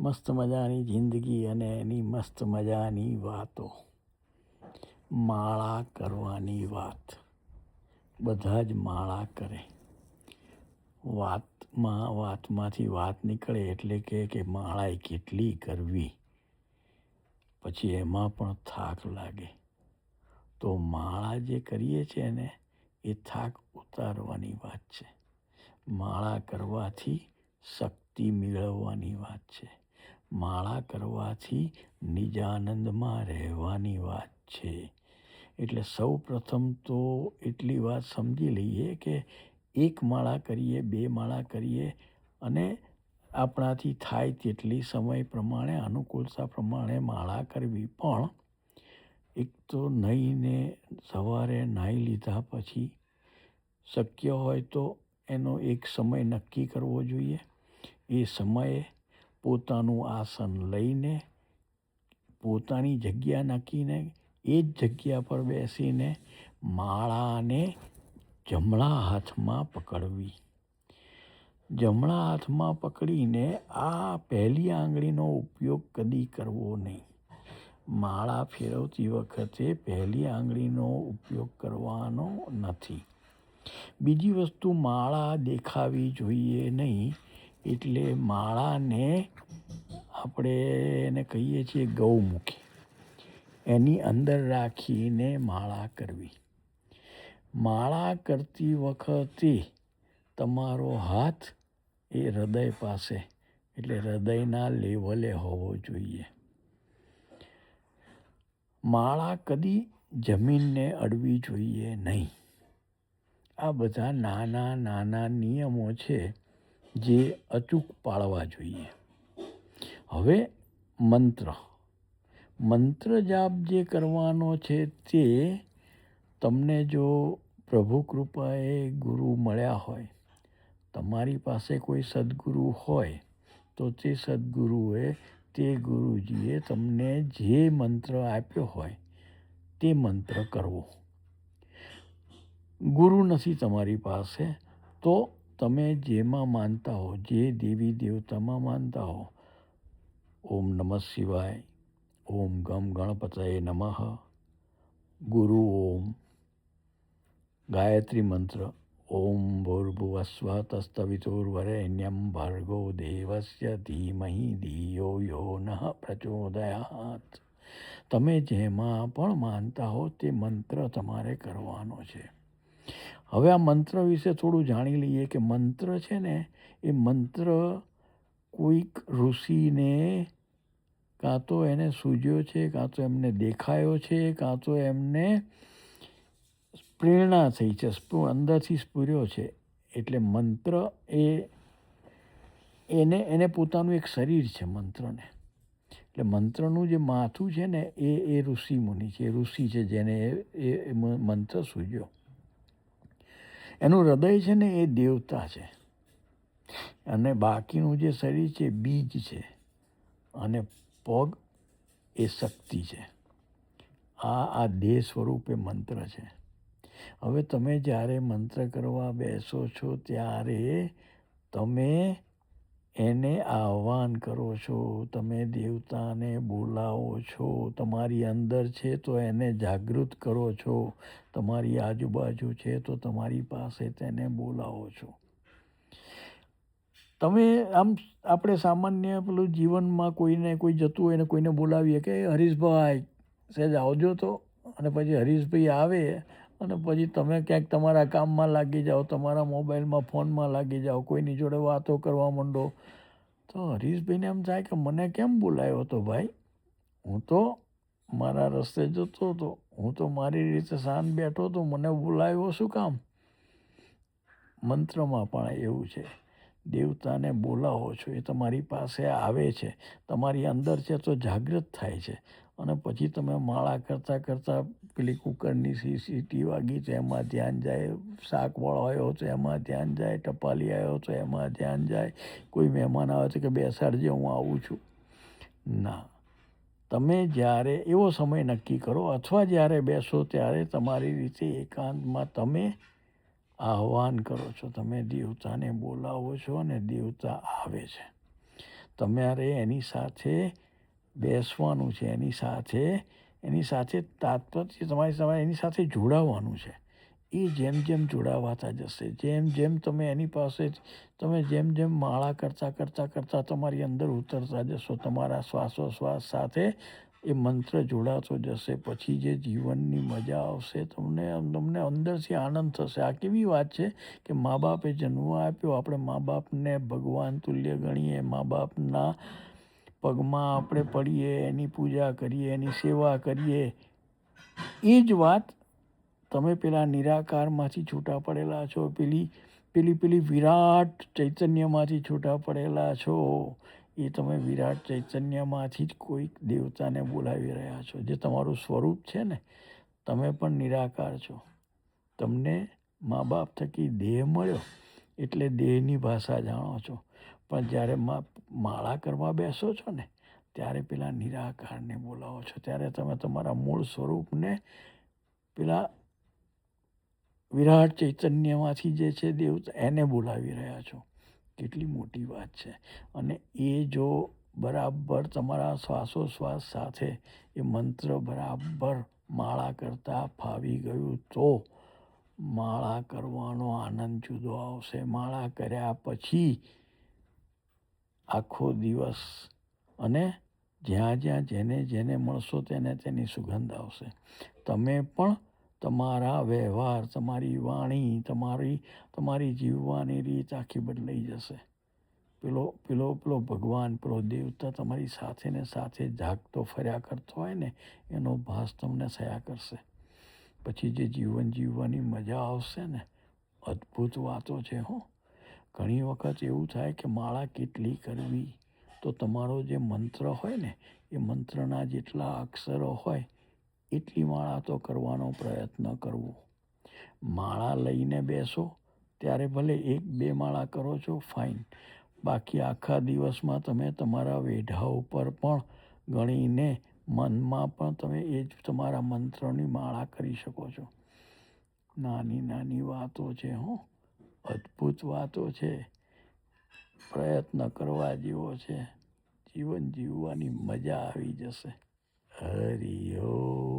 મસ્ત મજાની જિંદગી અને એની મસ્ત મજાની વાતો. માળા કરવાની વાત. બધા જ માળા કરે. વાતમાં, વાતમાંથી વાત નીકળે એટલે કે કે માળાએ કેટલી કરવી. પછી એમાં પણ થાક લાગે. તો માળા જે કરીએ છીએ ને, એ થાક ઉતારવાની વાત છે. માળા કરવાથી શક્તિ મેળવવાની વાત છે. માળા કરવાથી નિજાનંદમાં રહેવાની વાત છે. એટલે સૌ પ્રથમ તો એટલી વાત સમજી લઈએ કે એક માળા કરીએ, બે માળા કરીએ અને આપણાથી થાય તેટલી સમય પ્રમાણે અનુકૂળતા પ્રમાણે માળા કરવી. પણ એક તો નહીને સવારે નાહી લીધા પછી શક્ય હોય તો એનો એક સમય નક્કી કરવો જોઈએ. એ સમયે પોતાનું આસન લઈને, પોતાની જગ્યા નાખીને, એ જ જગ્યા પર બેસીને માળાને જમણા હાથમાં પકડવી. જમણા હાથમાં પકડીને આ પહેલી આંગળીનો ઉપયોગ કદી કરવો નહીં. માળા ફેરવતી વખતે પહેલી આંગળીનો ઉપયોગ કરવાનો નથી. બીજી વસ્તુ માળા દેખાવી જોઈએ નહીં. એટલે માળાને આપણે એને કહીએ છીએ ગૌમુખી. એની અંદર રાખીને માળા કરવી. માળા કરતી વખતે તમારો હાથ એ હૃદય પાસે, એટલે હૃદયના લેવલે હોવો જોઈએ. માળા કદી જમીનને અડવી જોઈએ નહીં. આ બધા નાના નાના નિયમો છે જે અચૂક પાળવા જોઈએ. હવે મંત્ર. મંત્ર જાપ જે કરવાનો છે તે તમને જો પ્રભુ કૃપાએ ગુરુ મળ્યા હોય, તમારી પાસે કોઈ સદગુરુ હોય, તો તે સદગુરુએ તે ગુરુજીએ તમને જે મંત્ર આપ્યો હોય તે મંત્ર કરવો. ગુરુ નથી તમારી પાસે, તો તમે જેમાં માનતા હો, જે દેવી દેવતામાં માનતા હો. ઓમ નમઃ શિવાય. ઓમ ગમ ગણપતયે નમઃ. ગુરુ ઓમ. ગાયત્રી મંત્ર. ઓમ ભૂર્ભુવસ્વ તસ્તવિતુર્વરેણ્યમ ભર્ગો દેવસ્ય ધીમહિ ધિયો યો નઃ પ્રચોદયાત. તમે જેમાં પણ માનતા હો, તે મંત્ર તમારે કરવાનો છે. હવે આ મંત્ર વિશે થોડું જાણી લઈએ કે મંત્ર છે ને, એ મંત્ર કોઈક ઋષિને કાં તો એને સૂજ્યો છે, કાં તો એમને દેખાયો છે, કાં તો એમને પ્રેરણા થઈ છે અંદરથી સ્પૂર્યો છે. એટલે મંત્ર એ, એને એને પોતાનું એક શરીર છે મંત્રને. એટલે મંત્રનું જે માથું છે ને, એ એ ઋષિ મુનિ છે ઋષિ છે જેને એ મંત્ર સૂજ્યો. એનું હૃદય છે ને એ દેવતા છે. અને બાકીનું જે શરીર છે બીજ છે. અને પગ એ શક્તિ છે. આ આ દેહ સ્વરૂપે મંત્ર છે. હવે તમે જ્યારે મંત્ર કરવા બેસો છો ત્યારે તમે એને આહ્વાન કરો છો, તમે દેવતાને બોલાવો છો, તમારી અંદર છે તો એને જાગૃત કરો છો, તમારી આજુબાજુ છે તો તમારી પાસે તેને બોલાવો છો. તમે આમ આપણે સામાન્ય પેલું જીવનમાં કોઈને કોઈ જતું હોય ને કોઈને બોલાવીએ કે હરીશભાઈ સહેજ આવજો તો. અને પછી હરીશભાઈ આવે અને પછી તમે ક્યાંક તમારા કામમાં લાગી જાઓ, તમારા મોબાઈલમાં, ફોનમાં લાગી જાઓ, કોઈની જોડે વાતો કરવા માંડો. તો હરીશભાઈને એમ થાય કે મને કેમ બોલાવ્યો હતો ભાઈ? હું તો મારા રસ્તે જતો હતો, હું તો મારી રીતે શાંત બેઠો હતો, મને બોલાવ્યો શું કામ? મંત્રમાં પણ એવું છે. દેવતાને બોલાવો છો એ તમારી પાસે આવે છે. તમારી અંદર છે તો જાગૃત થાય છે. અને પછી તમે માળા કરતાં કરતાં પેલી કુકરની સીટી વાગી તો એમાં ધ્યાન જાય, શાક આવ્યો તો એમાં ધ્યાન જાય, ટપાલી આવ્યો તો એમાં ધ્યાન જાય. કોઈ મહેમાન આવે તો કે બેસાડજે, હું આવું છું. ના. તમે જ્યારે એવો સમય નક્કી કરો અથવા જ્યારે બેસો ત્યારે તમારી રીતે એકાંતમાં તમે આહ્વાન કરો છો. તમે દેવતાને બોલાવો છો અને દેવતા આવે છે. તમારે એની સાથે બેસવાનું છે, એની સાથે એની સાથે તાત્પર્ય તમારી તમારે એની સાથે જોડાવાનું છે. એ જેમ જેમ જોડાવાતા જશે, જેમ જેમ તમે એની પાસે, તમે જેમ જેમ માળા કરતાં કરતાં કરતાં તમારી અંદર ઉતરતા જશો, તમારા શ્વાસોશ્વાસ સાથે એ મંત્ર જોડાતો જશે. પછી જે જીવનની મજા આવશે, તમને તમને અંદરથી આનંદ થશે. આ કેવી વાત છે કે મા બાપે જન્મ આપ્યો, આપણે મા બાપને ભગવાન તુલ્ય ગણીએ મા બાપના પગમાં આપણે પડીએ, એની પૂજા કરીએ, એની સેવા કરીએ. એ જ વાત તમે પેલા નિરાકારમાંથી છૂટા પડેલા છો, પેલી પેલી પેલી વિરાટ ચૈતન્યમાંથી છૂટા પડેલા છો. એ તમે વિરાટ ચૈતન્યમાંથી જ કોઈક દેવતાને બોલાવી રહ્યા છો, જે તમારું સ્વરૂપ છે ને, તમે પણ નિરાકાર છો. તમને મા બાપ થકી દેહ મળ્યો એટલે દેહની ભાષા જાણો છો. પણ જ્યારે માળા કરવા બેસો છો ને, ત્યારે પેલા નિરાકારને બોલાવો છો. ત્યારે તમે તમારા મૂળ સ્વરૂપને પેલા વિરાટ ચૈતન્યમાંથી જે છે દેવતા, એને બોલાવી રહ્યા છો. કેટલી મોટી વાત છે. અને એ જો બરાબર તમારા શ્વાસોશ્વાસ સાથે એ મંત્ર બરાબર માળા કરતાં ફાવી ગયું તો માળા કરવાનો આનંદ જુદો આવશે. માળા કર્યા પછી આખો દિવસ અને જ્યાં જ્યાં જેને જેને મળશો તેને તેની સુગંધ આવશે. તમે પણ તમારા વ્યવહાર, તમારી વાણી, તમારી તમારી જીવવાની રીત આખી બદલાઈ જશે. પેલો પેલો પેલો ભગવાન, પેલો દેવતા તમારી સાથે ને સાથે જાગતો, ફર્યા કરતો હોય ને, એનો ભાસ તમને થયા કરશે. પછી જે જીવન જીવવાની મજા આવશે ને, અદ્ભુત વાતો છે હો. ઘણી વખત એવું થાય કે માળા કેટલી કરવી, તો તમારો જે મંત્ર હોય ને, એ મંત્રના જેટલા અક્ષરો હોય એટલી માળા તો કરવાનો પ્રયત્ન કરવો. માળા લઈને બેસો, ત્યારે ભલે એક બે માળા કરો છો, ફાઇન. બાકી આખા દિવસમાં તમે તમારા વેઢા ઉપર પણ ગણીને મનમાં પણ તમે એ જ તમારા મંત્રની માળા કરી શકો છો. નાની નાની વાતો છે, હો. અદ્ભુત વાતો છે. પ્રયત્ન કરવા જેવો છે. જીવન જીવવાની મજા આવી જશે. હરિ ઓમ.